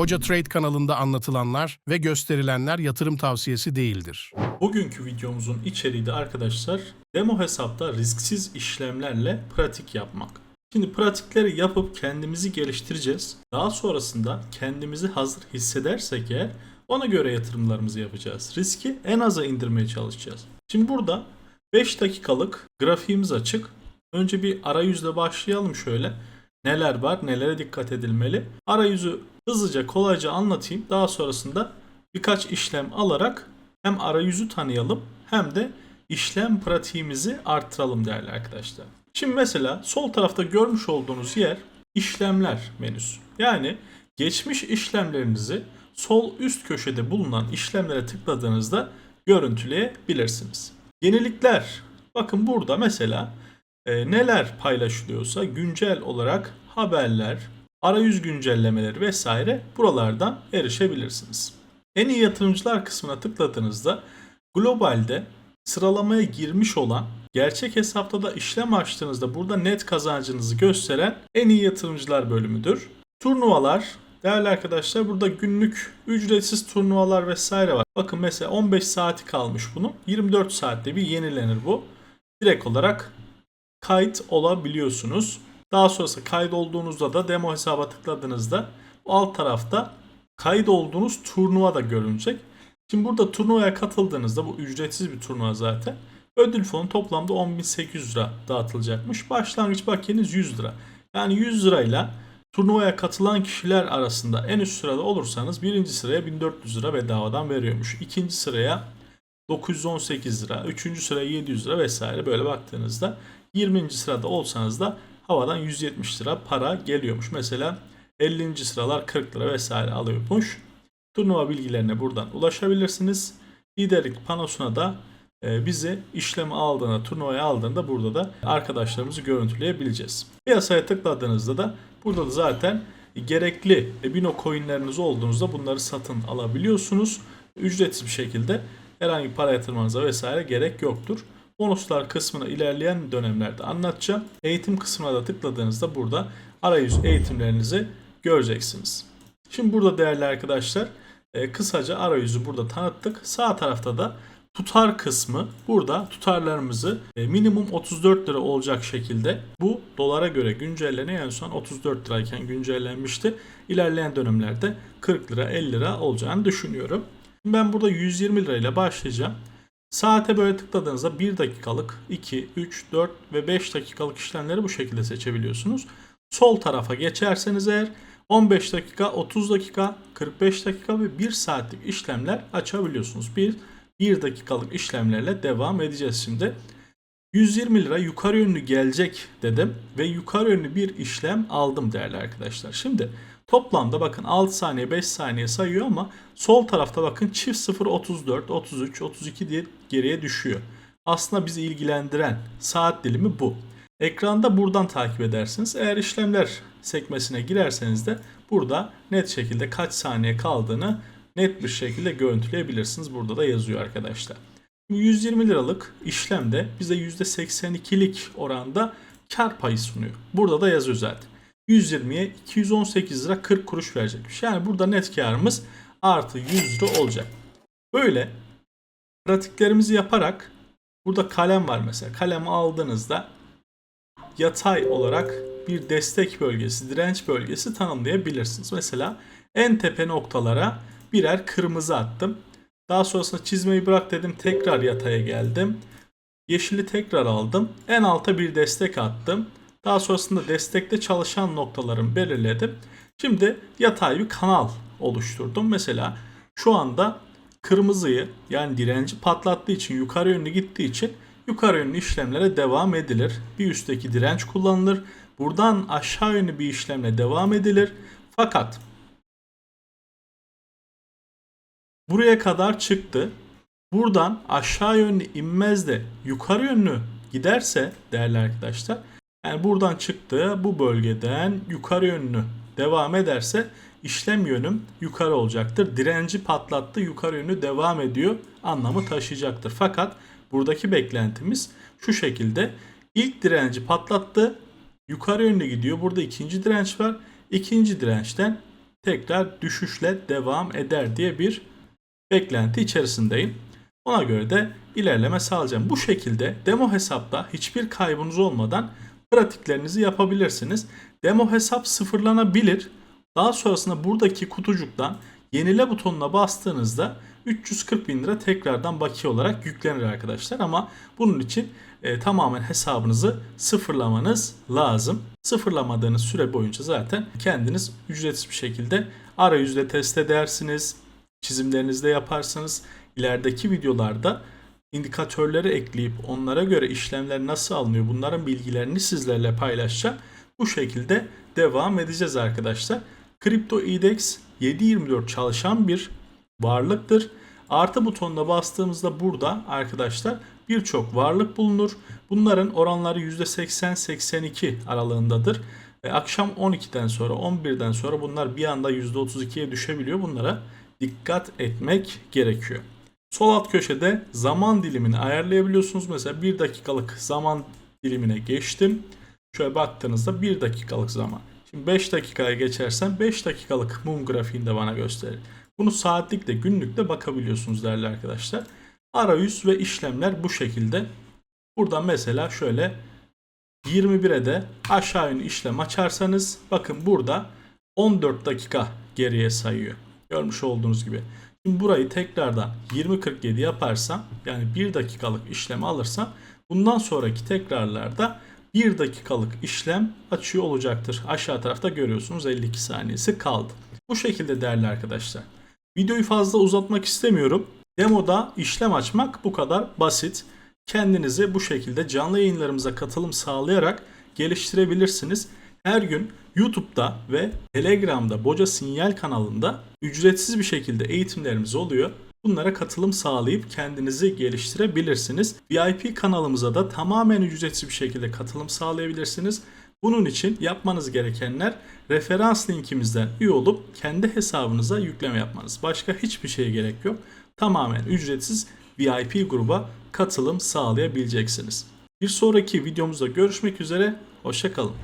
Boca Trade kanalında anlatılanlar ve gösterilenler yatırım tavsiyesi değildir. Bugünkü videomuzun içeriği de arkadaşlar demo hesapta risksiz işlemlerle pratik yapmak. Şimdi pratikleri yapıp kendimizi geliştireceğiz. Daha sonrasında kendimizi hazır hissedersek eğer ona göre yatırımlarımızı yapacağız. Riski en aza indirmeye çalışacağız. Şimdi burada 5 dakikalık grafiğimiz açık. Önce bir arayüzle başlayalım şöyle. Neler var, nelere dikkat edilmeli. Arayüzü hızlıca kolayca anlatayım. Daha sonrasında birkaç işlem alarak hem arayüzü tanıyalım hem de işlem pratiğimizi arttıralım değerli arkadaşlar. Şimdi mesela sol tarafta görmüş olduğunuz yer işlemler menüsü. Yani geçmiş işlemlerinizi sol üst köşede bulunan işlemlere tıkladığınızda görüntüleyebilirsiniz. Yenilikler. Bakın burada mesela e, neler paylaşılıyorsa güncel olarak haberler, arayüz güncellemeleri vesaire buralardan erişebilirsiniz. En iyi yatırımcılar kısmına tıkladığınızda globalde sıralamaya girmiş olan gerçek hesapta da işlem açtığınızda burada net kazancınızı gösteren en iyi yatırımcılar bölümüdür. Turnuvalar Değerli arkadaşlar burada günlük ücretsiz turnuvalar vesaire var. Bakın mesela 15 saati kalmış bunun. 24 saatte bir yenilenir bu. Direkt olarak kayıt olabiliyorsunuz. Daha sonrası kayıt olduğunuzda da demo hesaba tıkladığınızda alt tarafta kayıt olduğunuz turnuva da görünecek. Şimdi burada turnuvaya katıldığınızda bu ücretsiz bir turnuva zaten. Ödül fonu toplamda 10.800 lira dağıtılacakmış. Başlangıç bakiyeniz 100 lira. Yani 100 lirayla turnuvaya katılan kişiler arasında en üst sırada olursanız birinci sıraya 1400 lira bedavadan veriyormuş. İkinci sıraya 918 lira, üçüncü sıraya 700 lira vesaire böyle baktığınızda 20. sırada olsanız da havadan 170 lira para geliyormuş. Mesela 50. sıralar 40 lira vesaire alıyormuş. Turnuva bilgilerine buradan ulaşabilirsiniz. Liderlik panosuna da e, bizi işlemi aldığında, turnuvaya aldığında burada da arkadaşlarımızı görüntüleyebileceğiz. Piyasaya tıkladığınızda da burada da zaten gerekli Bino coinleriniz olduğunuzda bunları satın alabiliyorsunuz. Ücretsiz bir şekilde herhangi para yatırmanıza vesaire gerek yoktur. Bonuslar kısmını ilerleyen dönemlerde anlatacağım. Eğitim kısmına da tıkladığınızda burada arayüz eğitimlerinizi göreceksiniz. Şimdi burada değerli arkadaşlar e, kısaca arayüzü burada tanıttık. Sağ tarafta da tutar kısmı burada tutarlarımızı e, minimum 34 lira olacak şekilde bu dolara göre güncelleniyor. En son 34 lirayken güncellenmişti. İlerleyen dönemlerde 40 lira 50 lira olacağını düşünüyorum. Ben burada 120 lirayla başlayacağım. Saate böyle tıkladığınızda 1 dakikalık, 2, 3, 4 ve 5 dakikalık işlemleri bu şekilde seçebiliyorsunuz. Sol tarafa geçerseniz eğer 15 dakika, 30 dakika, 45 dakika ve 1 saatlik işlemler açabiliyorsunuz. Bir 1 dakikalık işlemlerle devam edeceğiz şimdi. 120 lira yukarı yönlü gelecek dedim ve yukarı yönlü bir işlem aldım değerli arkadaşlar. Şimdi toplamda bakın 6 saniye 5 saniye sayıyor ama sol tarafta bakın çift 0 34 33 32 diye geriye düşüyor. Aslında bizi ilgilendiren saat dilimi bu. Ekranda buradan takip edersiniz. Eğer işlemler sekmesine girerseniz de burada net şekilde kaç saniye kaldığını net bir şekilde görüntüleyebilirsiniz. Burada da yazıyor arkadaşlar. 120 liralık işlemde bize %82'lik oranda kar payı sunuyor. Burada da yazıyor zaten. 120'ye 218 lira 40 kuruş verecekmiş. Yani burada net karımız artı 100 lira olacak. Böyle pratiklerimizi yaparak burada kalem var mesela. Kalemi aldığınızda yatay olarak bir destek bölgesi, direnç bölgesi tanımlayabilirsiniz. Mesela en tepe noktalara birer kırmızı attım. Daha sonrasında çizmeyi bırak dedim. Tekrar yataya geldim. Yeşili tekrar aldım. En alta bir destek attım. Daha sonrasında destekte çalışan noktalarımı belirledim. Şimdi yatay bir kanal oluşturdum. Mesela şu anda kırmızıyı yani direnci patlattığı için yukarı yönlü gittiği için yukarı yönlü işlemlere devam edilir. Bir üstteki direnç kullanılır. Buradan aşağı yönlü bir işlemle devam edilir. Fakat buraya kadar çıktı. Buradan aşağı yönlü inmez de yukarı yönlü giderse değerli arkadaşlar yani buradan çıktı bu bölgeden yukarı yönlü devam ederse işlem yönüm yukarı olacaktır. Direnci patlattı yukarı yönlü devam ediyor anlamı taşıyacaktır. Fakat buradaki beklentimiz şu şekilde ilk direnci patlattı yukarı yönlü gidiyor. Burada ikinci direnç var. İkinci dirençten tekrar düşüşle devam eder diye bir beklenti içerisindeyim. Ona göre de ilerleme sağlayacağım. Bu şekilde demo hesapta hiçbir kaybınız olmadan pratiklerinizi yapabilirsiniz. Demo hesap sıfırlanabilir. Daha sonrasında buradaki kutucuktan yenile butonuna bastığınızda 340 bin lira tekrardan bakiye olarak yüklenir arkadaşlar. Ama bunun için e, tamamen hesabınızı sıfırlamanız lazım. Sıfırlamadığınız süre boyunca zaten kendiniz ücretsiz bir şekilde arayüzde test edersiniz. Çizimlerinizi de yaparsınız. İlerideki videolarda indikatörleri ekleyip onlara göre işlemler nasıl alınıyor bunların bilgilerini sizlerle paylaşacağım. Bu şekilde devam edeceğiz arkadaşlar. Crypto IDEX 7.24 çalışan bir varlıktır. Artı butonuna bastığımızda burada arkadaşlar birçok varlık bulunur. Bunların oranları %80-82 aralığındadır. Ve akşam 12'den sonra 11'den sonra bunlar bir anda %32'ye düşebiliyor. Bunlara dikkat etmek gerekiyor. Sol alt köşede zaman dilimini ayarlayabiliyorsunuz. Mesela 1 dakikalık zaman dilimine geçtim. Şöyle baktığınızda 1 dakikalık zaman. Şimdi 5 dakikaya geçersem 5 dakikalık mum grafiğinde bana gösterir. Bunu saatlikle günlükle bakabiliyorsunuz değerli arkadaşlar. Arayüz ve işlemler bu şekilde. Buradan mesela şöyle 21'e de aşağı yönlü işlem açarsanız bakın burada 14 dakika geriye sayıyor. Görmüş olduğunuz gibi. Şimdi burayı tekrardan 20.47 yaparsam yani 1 dakikalık işlem alırsam bundan sonraki tekrarlarda 1 dakikalık işlem açıyor olacaktır. Aşağı tarafta görüyorsunuz 52 saniyesi kaldı. Bu şekilde değerli arkadaşlar. Videoyu fazla uzatmak istemiyorum. Demoda işlem açmak bu kadar basit. Kendinizi bu şekilde canlı yayınlarımıza katılım sağlayarak geliştirebilirsiniz. Her gün YouTube'da ve Telegram'da Boca Sinyal kanalında ücretsiz bir şekilde eğitimlerimiz oluyor. Bunlara katılım sağlayıp kendinizi geliştirebilirsiniz. VIP kanalımıza da tamamen ücretsiz bir şekilde katılım sağlayabilirsiniz. Bunun için yapmanız gerekenler referans linkimizden üye olup kendi hesabınıza yükleme yapmanız. Başka hiçbir şeye gerek yok. Tamamen ücretsiz VIP gruba katılım sağlayabileceksiniz. Bir sonraki videomuzda görüşmek üzere. Hoşçakalın.